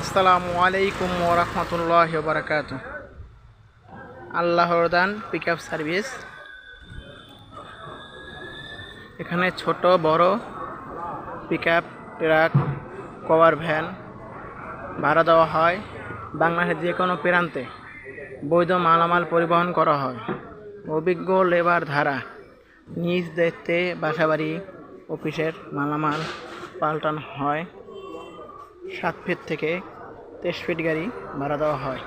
আসসালামু আলাইকুম ওরহমতুল্লাহ বারাকাত আল্লাহর দান পিক আপ সার্ভিস এখানে ছোট, বড় pick up truck cover van ভাড়া দেওয়া হয়। বাংলাদেশের যে কোনো প্রান্তে বৈধ মালামাল পরিবহন করা হয়। অভিজ্ঞ লেবার ধারা, নিজ দায়িত্বে বাসাবাড়ি, অফিসের মালামাল পাল্টানো হয়। সাত ফিট থেকে তেইশ ফিট গাড়ি ভাড়া দেওয়া হয়।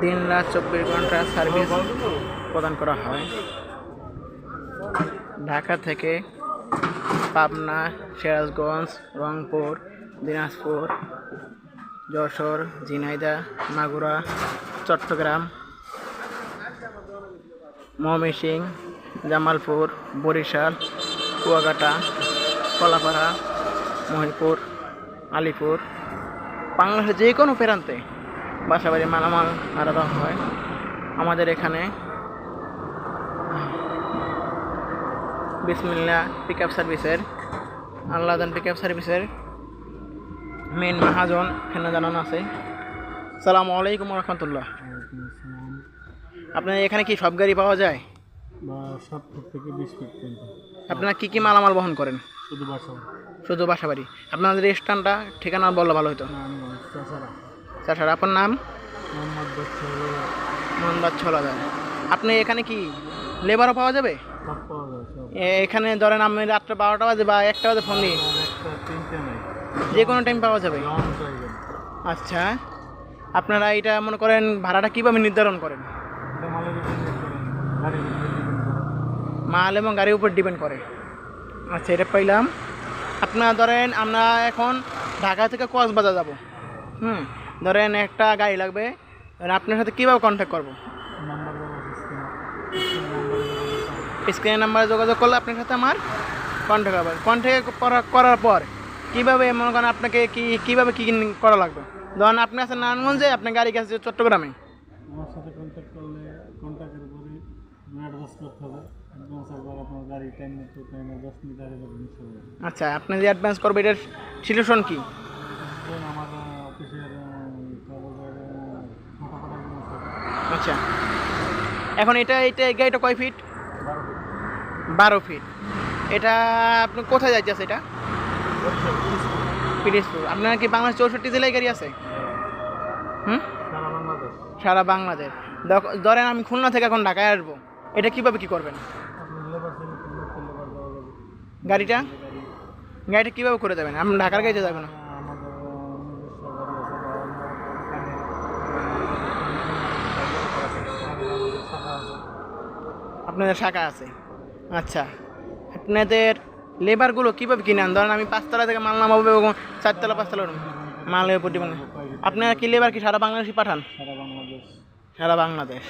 দিন রাত চব্বিশ ঘণ্টা সার্ভিস প্রদান করা হয়। ঢাকা থেকে পাবনা, সিরাজগঞ্জ, রংপুর, দিনাজপুর, যশোর, ঝিনাইদহ, মাগুরা, চট্টগ্রাম ময়মনসিং জামালপুর, বরিশাল, কুয়াকাটা, কলাপাড়া মহিপুর আলিপুর বাংলাদেশের যে কোনো প্রান্তে বাসাবাড়ি মালামাল দেওয়া হয়। আমাদের এখানে বিসমিল্লা পিক আপ সার্ভিসের আল্লাদান পিক আপ সার্ভিসের মেন মহাজন এখানে জানানো আছে। সালামু আলাইকুম রহমতুল্লাহ। আপনার এখানে কি সব গাড়ি পাওয়া যায়? বা সাত ফুট থেকে বিশ ফিট পর্যন্ত। আপনারা কি কি মালামাল বহন করেন? শুধু বাসা শুধু বাসাবাড়ি আপনাদের স্থানটা ঠিকানা বললে ভালো হতো তাছাড়া স্যার আপনার নাম? মোহাম্মদ বাচ্চা ছলাদার আপনি এখানে কি লেবারও পাওয়া যাবে? এখানে ধরেন আমি রাত্রে বারোটা বাজে বা একটা বাজে ফোন দিই যে কোনো টাইম পাওয়া যাবে। আচ্ছা। আপনারা এটা মনে করেন ভাড়াটা কীভাবে নির্ধারণ করেন? মাল এবং গাড়ির উপর ডিপেন্ড করে। আচ্ছা এটা পাইলাম। আপনারা ধরেন আমরা এখন ঢাকা থেকে কক্সবাজার যাব। হুম, ধরেন একটা গাড়ি লাগবে। আপনার সাথে কীভাবে কন্ট্যাক্ট করব? স্ক্রিনের নাম্বারে যোগাযোগ করলে আপনার সাথে আমার কন্ট্যাক্ট হবে। কন্ট্যাক্ট করার পর কীভাবে মনে করেন আপনাকে কী কীভাবে কী করা লাগবে? ধরেন আপনি আছেন নারায়ণগঞ্জে, আপনার গাড়ি গেছে চট্টগ্রামে। আমার সাথে কন্ট্যাক্ট করলে কন্ট্যাক্টের উপরে অ্যাডভান্স করতে হবে। অ্যাডভান্স একবার আপনার গাড়ি টাইম মতো টাইমে দশ মিনিট আগে যাবেন নিশ্চয়ই আচ্ছা আপনি যে অ্যাডভান্স করবে এটার সিলেকশন কি? আমার অফিসের আচ্ছা। এখন এটা এটা গাড়িটা কয় ফিট বারো ফিট এটা আপনি কোথায় যাচ্ছে এটা? আপনার কি বাংলাদেশ চৌষট্টি জেলায় গাড়ি আছে? হুম? সারা বাংলাদেশ। সারা বাংলাদেশ। ধরেন আমি খুলনা থেকে এখন ঢাকায় আসব। এটা কীভাবে কি করবেন? যাবে গাড়িটা? গাড়িটা কীভাবে করে দেবেন? আপনি ঢাকার গাড়িতে যাবেন না? আপনাদের শাখা আছে। আচ্ছা। আপনাদের লেবারগুলো কীভাবে কিনেন ধরেন আমি পাঁচতলা থেকে মাল নামাবো এবং চারতলা পাঁচতলা উপর ডিপেন্ড আপনারা কি লেবার কি সারা বাংলাদেশি পাঠান? সারা বাংলাদেশ। সারা বাংলাদেশ।